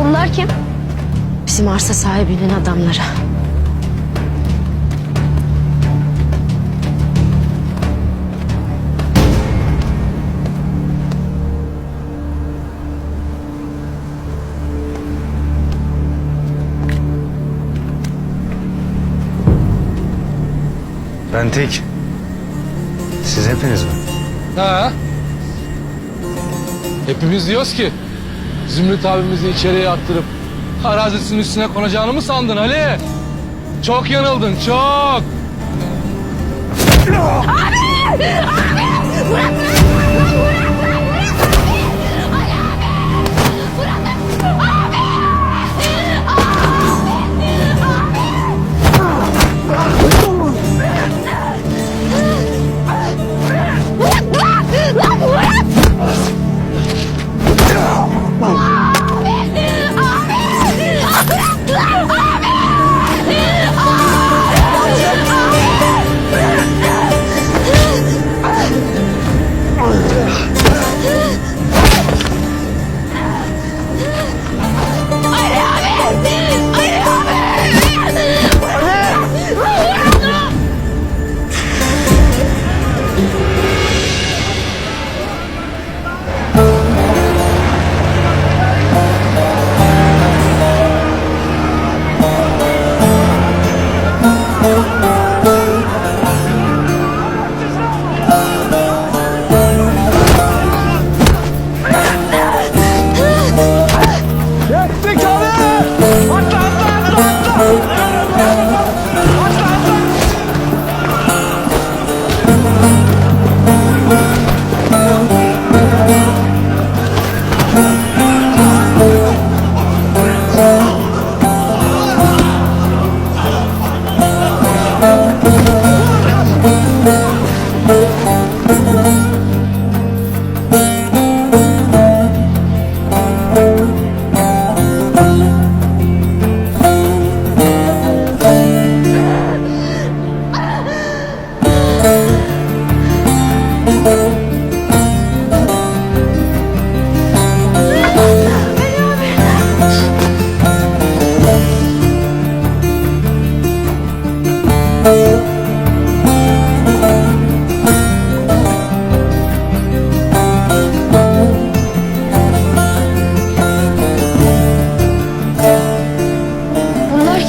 Bunlar kim? Bizim arsa sahibinin adamları. Ben tek. Siz hepiniz mi? Ha? Hepimiz diyoruz ki Zümrüt abimizi içeriye attırıp arazisinin üstüne konacağını mı sandın Ali? Çok yanıldın çok. Bunlar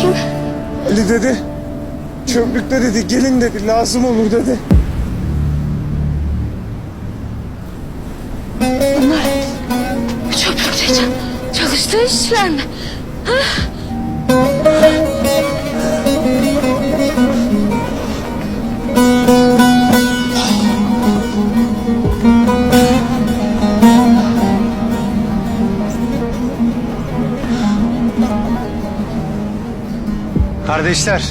kim? Ali dedi. Çöplükte dedi gelin dedi lazım olur dedi. Bunlar çöplükte çalıştığı işçiler mi? Kardeşler.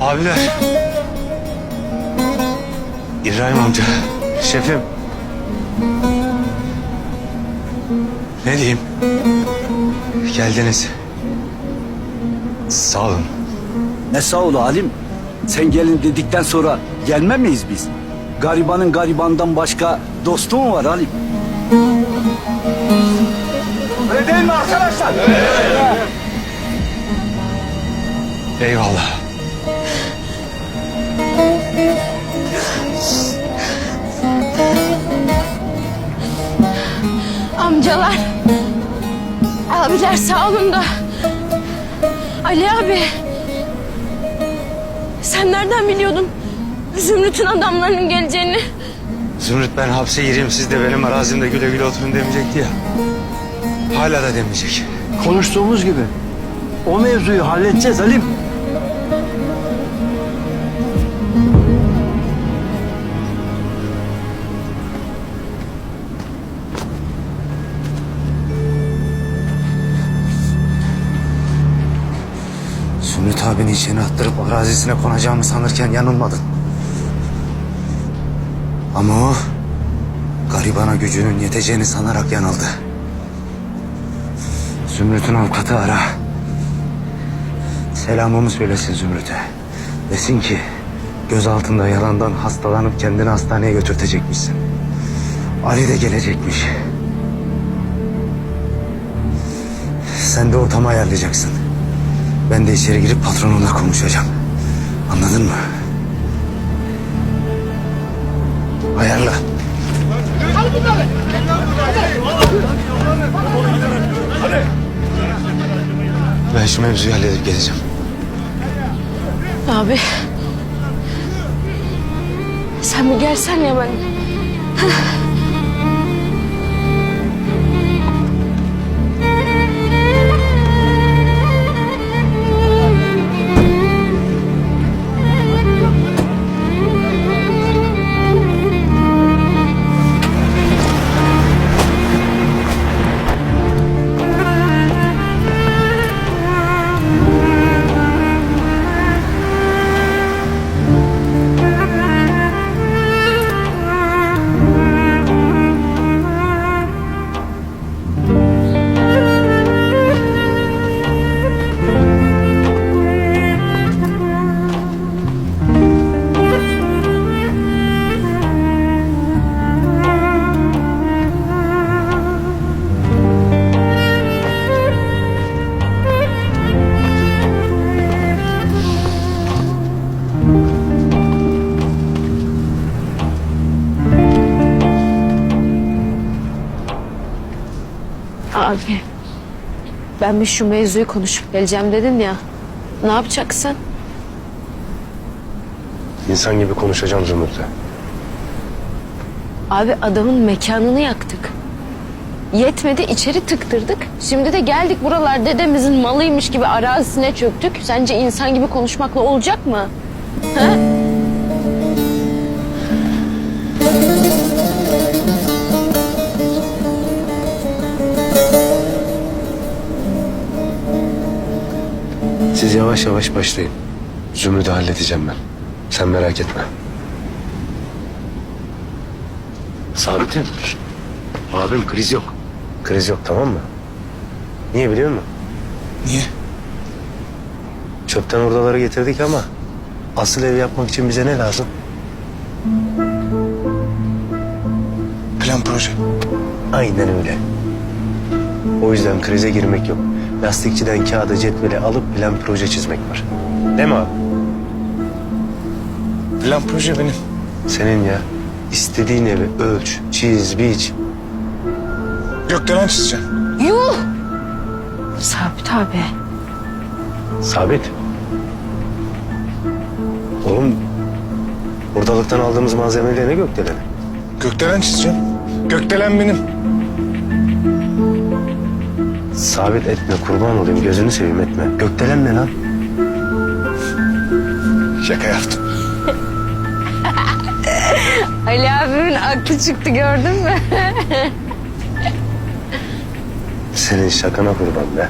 Abiler. İbrahim amca. Şefim. Ne diyeyim? Geldiniz. Sağ olun. Ne sağ ol Halim. Sen gelin dedikten sonra gelme miyiz biz? Garibanın garibandan başka dostu mu var Halim? Öyle değil mi arkadaşlar? Eyvallah. Amcalar. Abiler sağ olun da. Ali abi. Sen nereden biliyordun Zümrüt'ün adamlarının geleceğini? Zümrüt ben hapse gireyim siz de benim arazimde güle güle oturun demeyecekti ya. Hala da demeyecek. Konuştuğumuz gibi. O mevzuyu halledeceğiz Halim. Zümrüt abini içine attırıp arazisine konacağımı sanırken yanılmadın. Ama o garibana gücünün yeteceğini sanarak yanıldı. Zümrüt'ün avukatı ara. Selamımı söylesin Zümrüt'e. Desin ki göz altında yalandan hastalanıp kendini hastaneye götürtecekmişsin. Ali de gelecekmiş. Sen de ortamı ayarlayacaksın. Ben de içeri girip patronumla konuşacağım. Anladın mı? Ayarla. Ben şu mevzuyu halledip geleceğim. Abi. Sen bir gelsen ya ben. Abi. Ben bir şu mevzuyu konuşup geleceğim dedin ya. Ne yapacaksın? İnsan gibi konuşacağım Zümrüt'le. Abi adamın mekanını yaktık. Yetmedi içeri tıktırdık. Şimdi de geldik buralar dedemizin malıymış gibi arazisine çöktük. Sence insan gibi konuşmakla olacak mı? Ha? Siz yavaş yavaş başlayın. Zümrüt'ü halledeceğim ben. Sen merak etme. Sabit'im. Abim kriz yok. Kriz yok tamam mı? Niye biliyor musun? Niye? Çöpten oradaları getirdik ama asıl ev yapmak için bize ne lazım? Plan proje. Aynen öyle. O yüzden krize girmek yok. Lastikçiden kağıdı cetveli alıp plan proje çizmek var. Değil mi abi? Plan proje benim. Senin ya. istediğin evi ölç, çiz, biç. Gökdelen çizeceğim. Yuh! Sabit abi. Sabit. Oğlum ortalıktan aldığımız malzemeyle ne gökdeleni? Gökdelen çizeceğim. Gökdelen benim. Sabit etme kurban olayım gözünü seveyim etme. Gökdelen ne lan? Şaka yaptım. Ali abimin aklı çıktı gördün mü? Senin şakana kurban be.